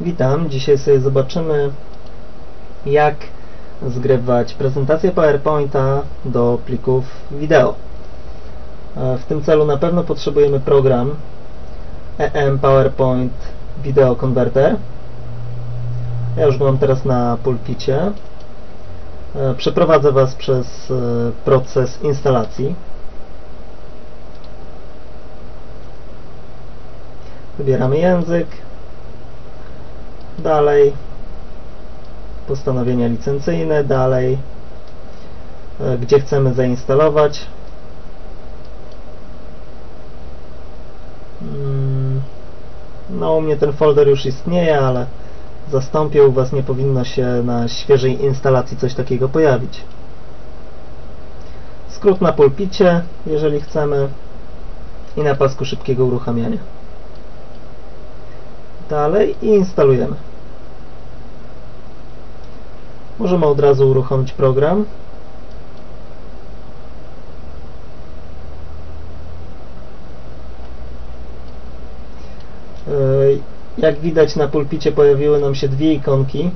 Witam, dzisiaj sobie zobaczymy jak zgrywać prezentację PowerPointa do plików wideo. E, W tym celu na pewno potrzebujemy program EM PowerPoint Video Converter. Ja już go mam teraz na pulpicie. E, Przeprowadzę Was przez e, proces instalacji. Wybieramy język. Dalej. Postanowienia licencyjne. Dalej. E, Gdzie chcemy zainstalować. Mm, No, u mnie ten folder już istnieje, ale zastąpię. U Was nie powinno się na świeżej instalacji coś takiego pojawić. Skrót na pulpicie, jeżeli chcemy. I na pasku szybkiego uruchamiania. Dalej i instalujemy. Możemy od razu uruchomić program. Jak widać na pulpicie pojawiły nam się dwie ikonki.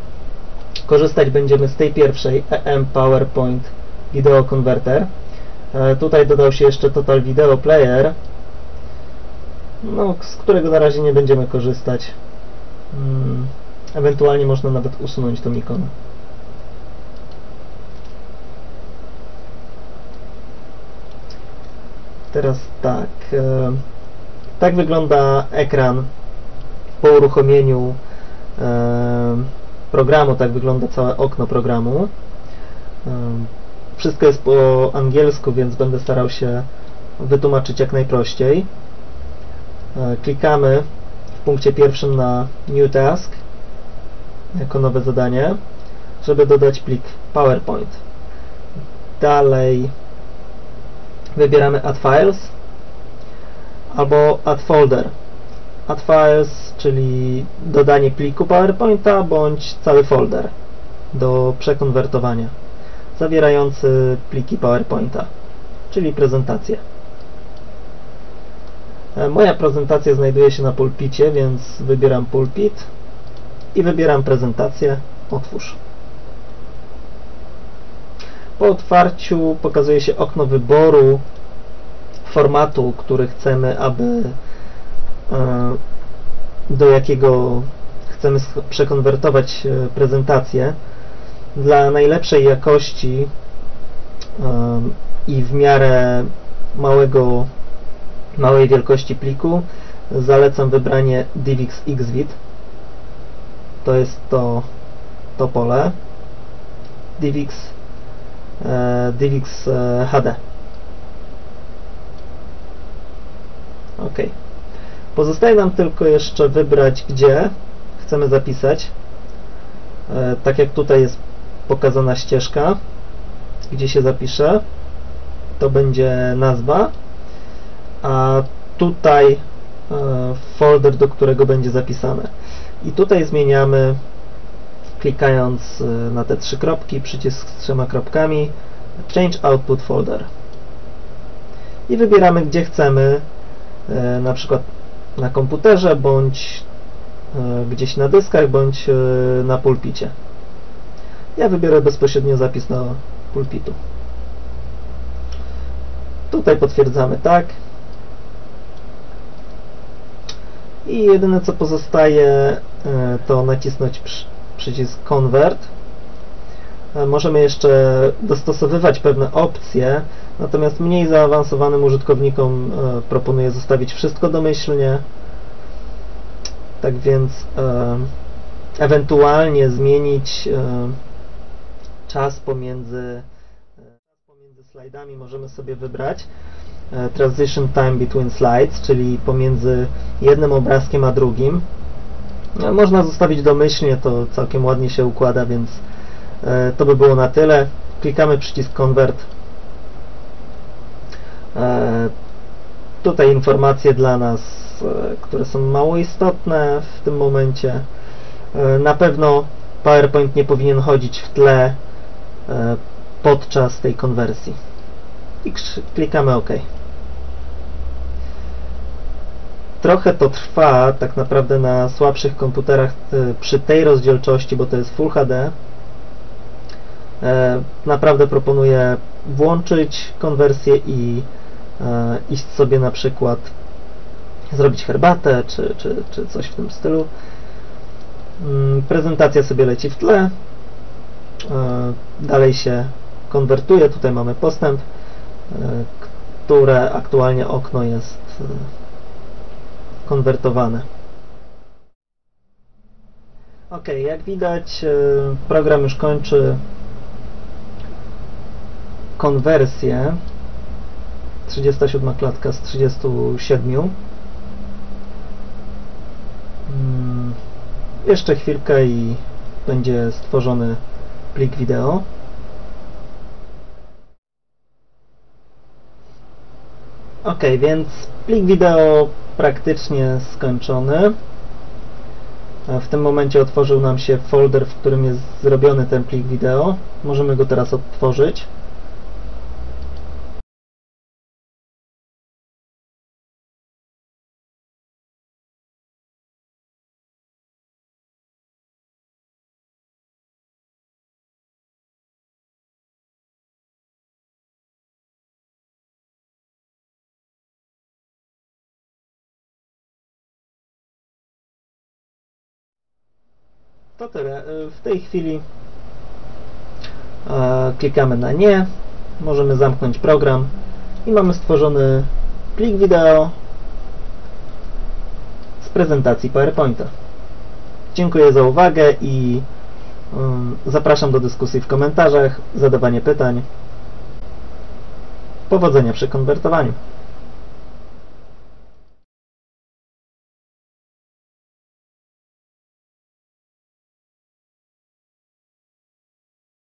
Korzystać będziemy z tej pierwszej EM PowerPoint Video Converter. Yy, Tutaj dodał się jeszcze Total Video Player, no, z którego na razie nie będziemy korzystać. Mm, Ewentualnie można nawet usunąć tą ikonę. Teraz tak. e, Tak wygląda ekran po uruchomieniu e, programu, tak wygląda całe okno programu. E, Wszystko jest po angielsku, więc będę starał się wytłumaczyć jak najprościej. E, Klikamy w punkcie pierwszym na New Task jako nowe zadanie, żeby dodać plik PowerPoint. Dalej wybieramy Add Files albo Add Folder. Add Files, czyli dodanie pliku PowerPointa bądź cały folder do przekonwertowania zawierający pliki PowerPointa, czyli prezentację. E, Moja prezentacja znajduje się na pulpicie, więc wybieram pulpit i wybieram prezentację. Otwórz. Po otwarciu pokazuje się okno wyboru formatu, który chcemy, aby e, do jakiego chcemy przekonwertować e, prezentację. Dla najlepszej jakości i w miarę małego małej wielkości pliku. Zalecam wybranie DivX XVID to jest to, to pole. DivX e, DivX e, HD ok. Pozostaje nam tylko jeszcze wybrać gdzie chcemy zapisać. E, tak jak tutaj jest pokazana ścieżka gdzie się zapisze to będzie nazwa a tutaj e, folder, do którego będzie zapisane. I tutaj zmieniamy, klikając e, na te trzy kropki, przycisk z trzema kropkami, Change Output Folder. I wybieramy, gdzie chcemy, e, na przykład na komputerze, bądź gdzieś na dyskach, bądź na pulpicie. Ja wybiorę bezpośrednio zapis na pulpitu. Tutaj potwierdzamy tak. I jedyne co pozostaje e, to nacisnąć przy- przycisk Convert. E, Możemy jeszcze dostosowywać pewne opcje, natomiast mniej zaawansowanym użytkownikom e, proponuję zostawić wszystko domyślnie. Tak więc ewentualnie zmienić czas pomiędzy e, pomiędzy slajdami możemy sobie wybrać transition time between slides, czyli pomiędzy jednym obrazkiem a drugim. E, Można zostawić domyślnie, to całkiem ładnie się układa, więc e, to by było na tyle. Klikamy przycisk Convert. E, Tutaj informacje dla nas, e, które są mało istotne w tym momencie. E, Na pewno PowerPoint nie powinien chodzić w tle e, podczas tej konwersji. I klikamy OK. Trochę to trwa, tak naprawdę na słabszych komputerach e, przy tej rozdzielczości, bo to jest Full HD. E, naprawdę proponuję włączyć konwersję i e, iść sobie na przykład zrobić herbatę czy, czy, czy coś w tym stylu. Mm, prezentacja sobie leci w tle. Dalej się konwertuje. Tutaj mamy postęp, które aktualnie okno jest konwertowane. Ok, jak widać program już kończy konwersję. 37 klatka z 37 hmm, jeszcze chwilkę i będzie stworzony plik wideo. Ok, więc plik wideo praktycznie skończony. W tym momencie otworzył nam się folder, w którym jest zrobiony ten plik wideo. Możemy go teraz odtworzyć To tyle. W tej chwili e, klikamy na nie, możemy zamknąć program i mamy stworzony plik wideo z prezentacji PowerPointa. Dziękuję za uwagę i zapraszam do dyskusji w komentarzach, zadawanie pytań. Powodzenia przy konwertowaniu.